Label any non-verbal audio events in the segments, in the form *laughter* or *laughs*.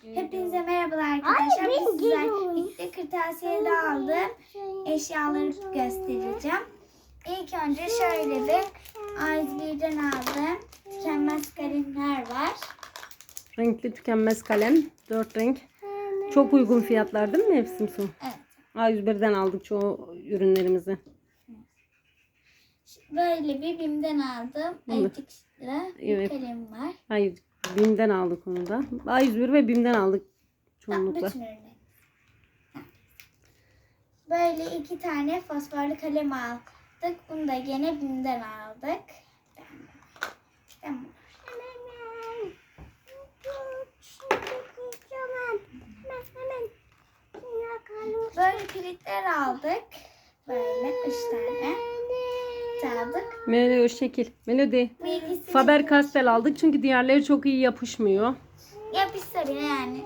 Hepinize merhabalar arkadaşlar. Ay, Biz ben sizler birlikte kırtasiye de aldım. Eşyaları göstereceğim. İlk önce şöyle bir A101'den aldım. Tükenmez kalemler var. Renkli tükenmez kalem. Dört renk. Çok uygun fiyatlar değil mi mevsim su? Evet. A101'den aldık çoğu ürünlerimizi. Böyle bir BİM'den aldım. Evet. Ayıcıklı bir Evet. kalem var. Hayır BİM'den aldık onu da. A101 ve BİM'den aldık çoğunlukla. Böyle iki tane fosforlu kalem aldık. Bunu da gene BİM'den aldık. Böyle kilitler aldık. Böyle üç tane. Aldık. Melodi şekil. Melodi. Bilgisi Faber Castell aldık çünkü diğerleri çok iyi yapışmıyor. yapıştırıyor yani.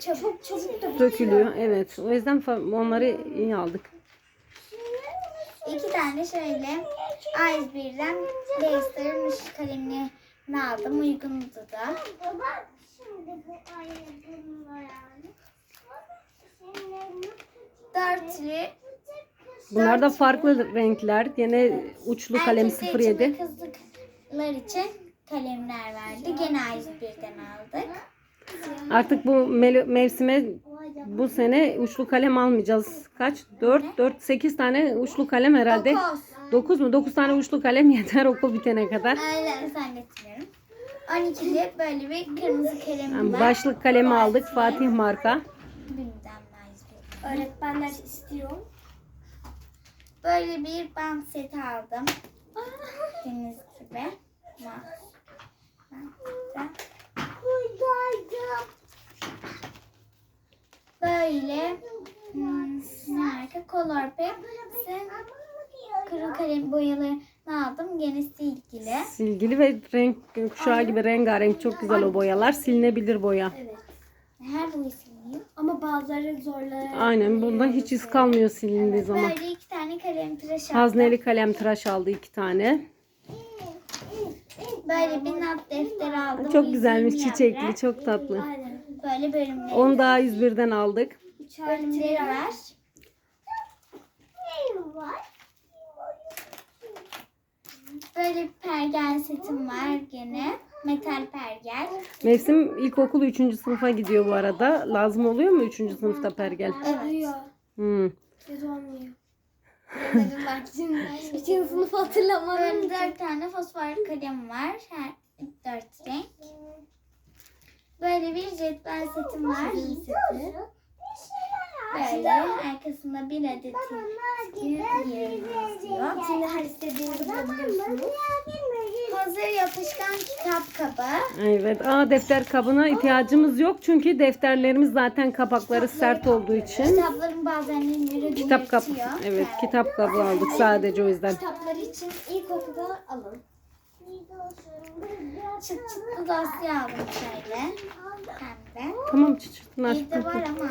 Çabuk çabuk da Dökülüyor. Evet. O yüzden fa- onları iyi aldık. İki tane şöyle A101'den Dexter'ın ışık kalemini aldım. Uygundu da. Baba şimdi bu ayakkabım var yani. Dörtlü. Bunlar da farklı renkler. Yine uçlu kalem ve 07. kızlar için kalemler verdi. Gene A101'den aldık. Artık bu mel- mevsime bu sene uçlu kalem almayacağız. Kaç? 4, 4, 8 tane uçlu kalem herhalde. Dokuz. 9 mu? 9 tane uçlu kalem *laughs* yeter okul bitene kadar. Öyle zannetmiyorum. 12'li böyle bir kırmızı kalemim Yani var. başlık kalemi aldık. Fatih marka. Bim'den A101'den. Öğretmenler istiyor. Böyle bir bant seti aldım. *laughs* Deniz gibi. Böyle hmm, marka Color Peps'in kuru kalem boyalarını aldım. Gene silgili. Silgili ve renk kuşağı gibi rengarenk çok güzel o boyalar. Silinebilir boya. Evet. Her boyu siliniyor. Ama bazıları zorlar. Aynen bundan hiç iz kalmıyor silindiği zaman. Böyle iki tane kalem tıraş aldım. Hazneli kalem tıraş aldı iki tane. Böyle bir not defteri aldım. Çok güzelmiş 120 çiçekli yaprak. çok tatlı. Aynen. Böyle bölümleri, Onu da A101'den aldık. bölümleri var. Böyle bir pergel setim var gene. Metal pergel. Mevsim ilkokul 3. sınıfa gidiyor bu arada. Lazım oluyor mu 3. sınıfta pergel? Evet. Hmm. Kötü olmuyor. Bak şimdi. Bütün sınıf hatırlamam. Dört tane fosfor kalem var. Her dört renk. Böyle bir cetvel setim var. Böyle arkasında bir adet. Şimdi her istediğinizi bulabiliyorsunuz. Hazır yapışkan kitap kabı. Evet. Aa defter kabına ihtiyacımız yok çünkü defterlerimiz zaten kapakları sert olduğu için. Kitapların bazenleri Kitap kabı. Evet, kitap kabı aldık sadece o yüzden. Kitaplar için ilkokulda alın. Çıt çıtlı dosya aldım şöyle. Pembe. Tamam çiçekten Evde artık. var ama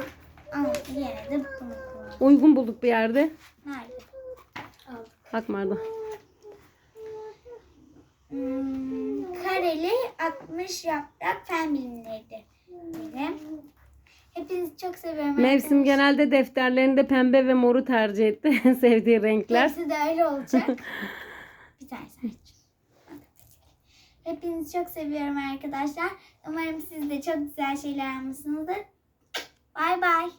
ama yine de bunu. Uygun bulduk bir yerde. Nerede? Akmar'da. Hmm, kareli 60 yaprak fen bilimleri. Böyle. Hepinizi çok seviyorum. Mevsim arkadaşlar. genelde defterlerinde pembe ve moru tercih etti. *laughs* Sevdiği renkler. Hepsi de öyle olacak. *laughs* bir tane sadece. Hepinizi çok seviyorum arkadaşlar. Umarım siz de çok güzel şeyler almışsınızdır. Bay bay.